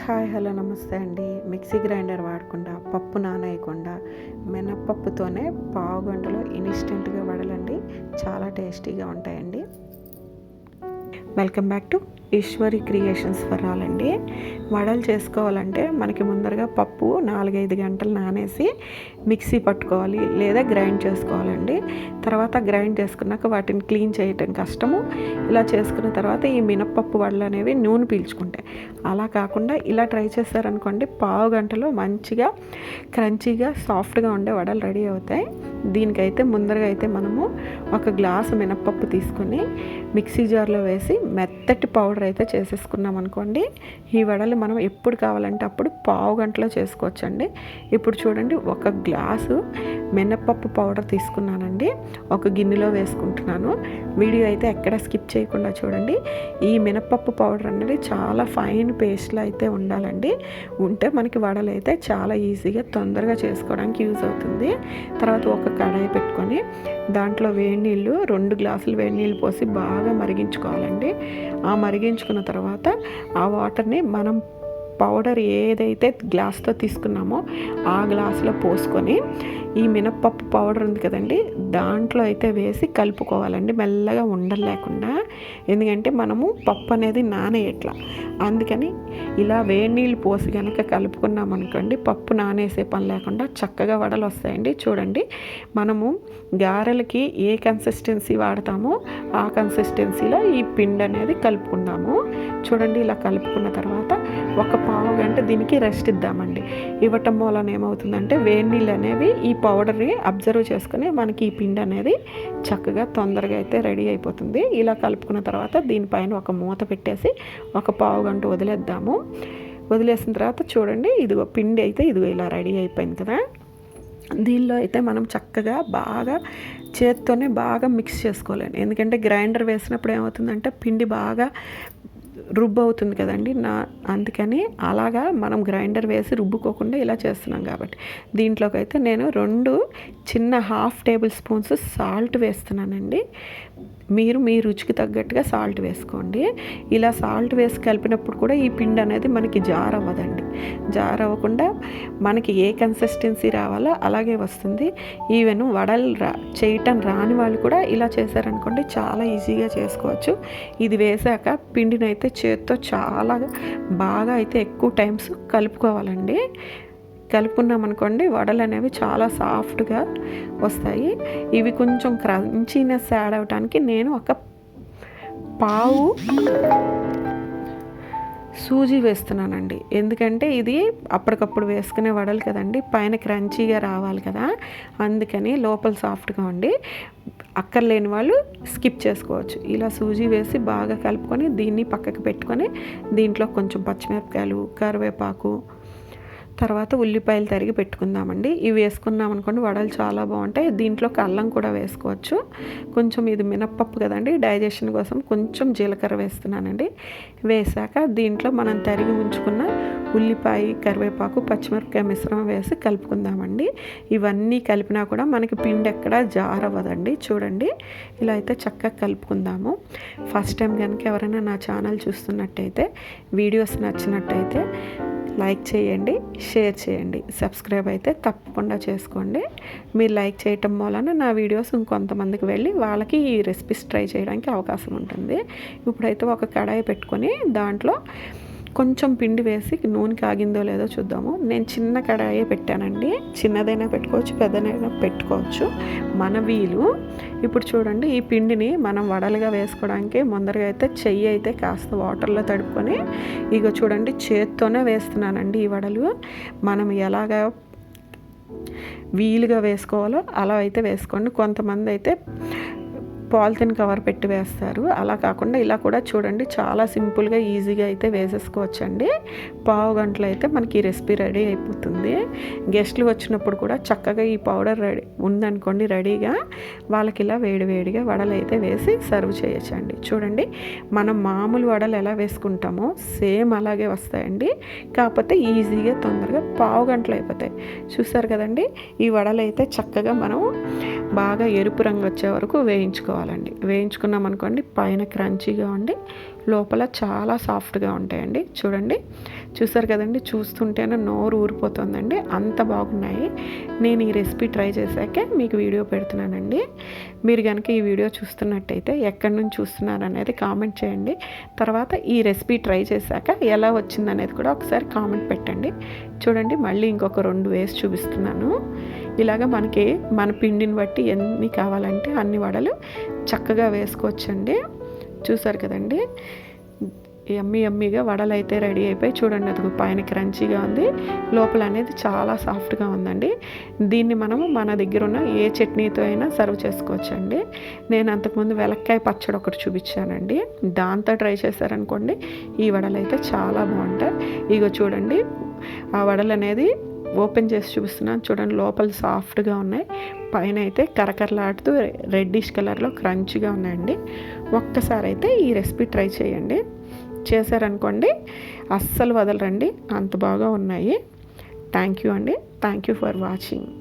Hi hello నమస్తే అండి. Mixie grinder వాడకుండా పప్పు నానేయకుండా మినప్పప్పుతోనే పావు గంటలో ఇన్స్టెంట్గా వడలండి. చాలా టేస్టీగా ఉంటాయండి. Welcome back to Eshwari creations for all అండి. వడలు చేసుకోవాలంటే మనకి ముందరగా పప్పు నాలుగైదు గంటలు నానేసి మిక్సీ పట్టుకోవాలి లేదా గ్రైండ్ చేసుకోవాలండి. తర్వాత గ్రైండ్ చేసుకున్నాక వాటిని క్లీన్ చేయటం కష్టము. ఇలా చేసుకున్న తర్వాత ఈ మినప్పప్పు వడలు అనేవి నూనె పీల్చుకుంటాయి అలా కాకుండా ఇలా ట్రై చేశారనుకోండి పావు గంటలో మంచిగా క్రంచీగా సాఫ్ట్గా ఉండే వడలు రెడీ అవుతాయి. దీనికైతే ముందరగా అయితే మనము ఒక గ్లాసు మినప్పప్పు తీసుకొని మిక్సీ జార్లో వేసి మెత్తటి పౌడర్ అయితే చేసేసుకున్నాం అనుకోండి. ఈ వడలు మనం ఎప్పుడు కావాలంటే అప్పుడు పావు గంటలో చేసుకోవచ్చండి. ఇప్పుడు చూడండి ఒక గ్లాసు మినప్పప్పు పౌడర్ తీసుకున్నానండి. ఒక గిన్నెలో వేసుకుంటున్నాను. వీడియో అయితే ఎక్కడ స్కిప్ చేయకుండా చూడండి. ఈ మినప్పప్పు పౌడర్ అనేది చాలా ఫైన్ పేస్ట్లో అయితే ఉండాలండి. ఉంటే మనకి వడలు అయితే చాలా ఈజీగా తొందరగా చేసుకోవడానికి యూజ్ అవుతుంది. తర్వాత ఒక కడాయి పెట్టుకొని దాంట్లో వేడి నీళ్ళు రెండు గ్లాసులు వేడి నీళ్ళు పోసి బాగా మరిగించుకోవాలండి. ఆ మరిగించుకున్న తర్వాత ఆ వాటర్ని మనం పౌడర్ ఏదైతే గ్లాస్తో తీసుకున్నామో ఆ గ్లాసులో పోసుకొని ఈ మినప్పప్పు పౌడర్ ఉంది కదండి దాంట్లో అయితే వేసి కలుపుకోవాలండి. మెల్లగా ఉండలేకుండా ఎందుకంటే మనము పప్పు అనేది నానేయట్లా. అందుకని ఇలా వేడి నీళ్ళు పోసి కనుక కలుపుకున్నాం అనుకోండి పప్పు నానేసే పని లేకుండా చక్కగా వడలు వస్తాయండి. చూడండి మనము గారెలకి ఏ కన్సిస్టెన్సీ వాడతామో ఆ కన్సిస్టెన్సీలో ఈ పిండి అనేది కలుపుకున్నాము చూడండి ఇలా కలుపుకున్న తర్వాత ఒక పావు గంట దీనికి రెస్ట్ ఇద్దామండి. ఇవ్వటం వలన ఏమవుతుందంటే వేడి నీళ్ళు అనేవి ఈ పౌడర్ని అబ్జర్వ్ చేసుకుని మనకి ఈ పిండి అనేది చక్కగా తొందరగా అయితే రెడీ అయిపోతుంది. ఇలా కలుపుకున్న తర్వాత దీనిపైన ఒక మూత పెట్టేసి ఒక పావు గంట వదిలేద్దాము. వదిలేసిన తర్వాత చూడండి ఇదిగో పిండి అయితే ఇదిగో ఇలా రెడీ అయిపోయింది కదా. దీనిలో అయితే మనం చక్కగా బాగా చేత్తోనే బాగా మిక్స్ చేసుకోలేను ఎందుకంటే గ్రైండర్ వేసినప్పుడు ఏమవుతుందంటే పిండి బాగా రుబ్బు అవుతుంది కదండి. నా అందుకని అలాగా మనం గ్రైండర్ వేసి రుబ్బుకోకుండా ఇలా చేస్తున్నాం కాబట్టి. దీంట్లోకి అయితే నేను రెండు చిన్న హాఫ్ టేబుల్ స్పూన్స్ సాల్ట్ వేస్తున్నానండి. మీరు మీ రుచికి తగ్గట్టుగా సాల్ట్ వేసుకోండి. ఇలా సాల్ట్ వేసి కలిపినప్పుడు కూడా ఈ పిండి అనేది మనకి జార్ అవ్వదండి జార్ అవ్వకుండా మనకి ఏ కన్సిస్టెన్సీ రావాలో అలాగే వస్తుంది. ఈవెన్ వడలు రా చేయటం రాని వాళ్ళు కూడా ఇలా చేశారనుకోండి చాలా ఈజీగా చేసుకోవచ్చు. ఇది వేసాక పిండిని అయితే చేత్తో చాలా బాగా అయితే ఎక్కువ టైమ్స్ కలుపుకోవాలండి. కలుపుకున్నామనుకోండి వడలు అనేవి చాలా సాఫ్ట్గా వస్తాయి. ఇవి కొంచెం క్రంచీనెస్ యాడ్ అవడానికి నేను ఒక పావు సూజీ వేస్తున్నానండి. ఎందుకంటే ఇది అప్పటికప్పుడు వేసుకునే వడలు కదండి పైన క్రంచీగా రావాలి కదా అందుకని లోపల సాఫ్ట్గా ఉండి అక్కర్లేని వాళ్ళు స్కిప్ చేసుకోవచ్చు. ఇలా సూజీ వేసి బాగా కలుపుకొని దీన్ని పక్కకు పెట్టుకొని దీంట్లో కొంచెం పచ్చిమిరపకాయలు కరివేపాకు తర్వాత ఉల్లిపాయలు తరిగి పెట్టుకుందామండి. ఇవి వేసుకున్నాం అనుకోండి వడలు చాలా బాగుంటాయి. దీంట్లో అల్లం కూడా వేసుకోవచ్చు. కొంచెం ఇది మినప్పప్పు కదండి డైజెషన్ కోసం కొంచెం జీలకర్ర వేస్తున్నానండి. వేసాక దీంట్లో మనం తరిగి ఉంచుకున్న ఉల్లిపాయ కరివేపాకు పచ్చిమిరపకాయ మిశ్రమం వేసి కలుపుకుందామండి. ఇవన్నీ కలిపినా కూడా మనకి పిండి ఎక్కడ జారవ్వదండి. చూడండి ఇలా అయితే చక్కగా కలుపుకుందాము. ఫస్ట్ టైం కనుక ఎవరైనా నా ఛానల్ చూస్తున్నట్టయితే వీడియోస్ నచ్చినట్టయితే లైక్ చేయండి షేర్ చేయండి. సబ్స్క్రైబ్ అయితే తప్పకుండా చేసుకోండి. మీరు లైక్ చేయటం వలన నా వీడియోస్ ఇంకొంతమందికి వెళ్ళి వాళ్ళకి ఈ రెసిపీస్ ట్రై చేయడానికి అవకాశం ఉంటుంది. ఇప్పుడైతే ఒక కడాయి పెట్టుకొని దాంట్లో కొంచెం పిండి వేసి నూనె కాగిందో లేదో చూద్దాము. నేను చిన్న కడాయే పెట్టానండి. చిన్నదైనా పెట్టుకోవచ్చు పెద్దదైనా పెట్టుకోవచ్చు. మన వీలు. ఇప్పుడు చూడండి ఈ పిండిని మనం వడలుగా వేసుకోవడానికి ముందరగా అయితే చెయ్యి అయితే కాస్త వాటర్లో తడుపుకొని ఇక చూడండి చేత్తోనే వేస్తున్నానండి ఈ వడలు. మనం ఎలాగా వీలుగా వేసుకోవాలో అలా అయితే వేసుకోండి. కొంతమంది అయితే పాలిథిన్ కవర్ పెట్టి వేస్తారు. అలా కాకుండా ఇలా కూడా చూడండి చాలా సింపుల్గా ఈజీగా అయితే వేసేసుకోవచ్చండి. పావు గంటలు అయితే మనకి ఈ రెసిపీ రెడీ అయిపోతుంది. గెస్ట్లు వచ్చినప్పుడు కూడా చక్కగా ఈ పౌడర్ రెడీ ఉందనుకోండి రెడీగా వాళ్ళకి ఇలా వేడివేడిగా వడలు అయితే వేసి సర్వ్ చేయొచ్చండి. చూడండి మనం మామూలు వడలు ఎలా వేసుకుంటామో సేమ్ అలాగే వస్తాయండి. కాకపోతే ఈజీగా తొందరగా పావు గంటలు అయిపోతాయి. చూస్తారు కదండి ఈ వడలు అయితే చక్కగా మనం బాగా ఎరుపు రంగు వచ్చే వరకు వేయించుకోవాలి. వేయించుకోవాలండి వేయించుకున్నాం అనుకోండి పైన క్రంచీగా ఉండి లోపల చాలా సాఫ్ట్గా ఉంటాయండి. చూడండి చూసారు కదండి చూస్తుంటేనే నోరు ఊరిపోతుందండి. అంత బాగున్నాయి. నేను ఈ రెసిపీ ట్రై చేశాకే మీకు వీడియో పెడుతున్నానండి. మీరు కనుక ఈ వీడియో చూస్తున్నట్టయితే ఎక్కడి నుంచి చూస్తున్నారు అనేది కామెంట్ చేయండి. తర్వాత ఈ రెసిపీ ట్రై చేశాక ఎలా వచ్చిందనేది కూడా ఒకసారి కామెంట్ పెట్టండి. చూడండి మళ్ళీ ఇంకొక రెండు వేసి చూపిస్తున్నాను. ఇలాగ మనకి మన పిండిని బట్టి ఎన్ని కావాలంటే అన్ని వడలు చక్కగా వేసుకోవచ్చండి. చూసారు కదండి? ఎమ్మి ఎమ్మిగా వడలు అయితే రెడీ అయిపోయి చూడండి అది పైన క్రంచీగా ఉంది. లోపల అనేది చాలా సాఫ్ట్గా ఉందండి. దీన్ని మనము మన దగ్గర ఉన్న ఏ చట్నీతో అయినా సర్వ్ చేసుకోవచ్చండి. నేను అంతకుముందు వెలక్కాయ పచ్చడి ఒకటి చూపించానండి. దాంతో ట్రై చేశారనుకోండి ఈ వడలు అయితే చాలా బాగుంటాయి. ఇగో చూడండి ఆ వడలు అనేది ఓపెన్ చేసి చూపిస్తున్నాను చూడండి లోపల సాఫ్ట్గా ఉన్నాయి. పైన అయితే కరకరలాడుతూ రెడ్డిష్ కలర్లో క్రంచ్గా ఉన్నాయండి. ఒక్కసారి అయితే ఈ రెసిపీ ట్రై చేయండి. చేశారనుకోండి అస్సలు వదలరండి. అంత బాగా ఉన్నాయి. థ్యాంక్ యూ అండి. Thank you for watching.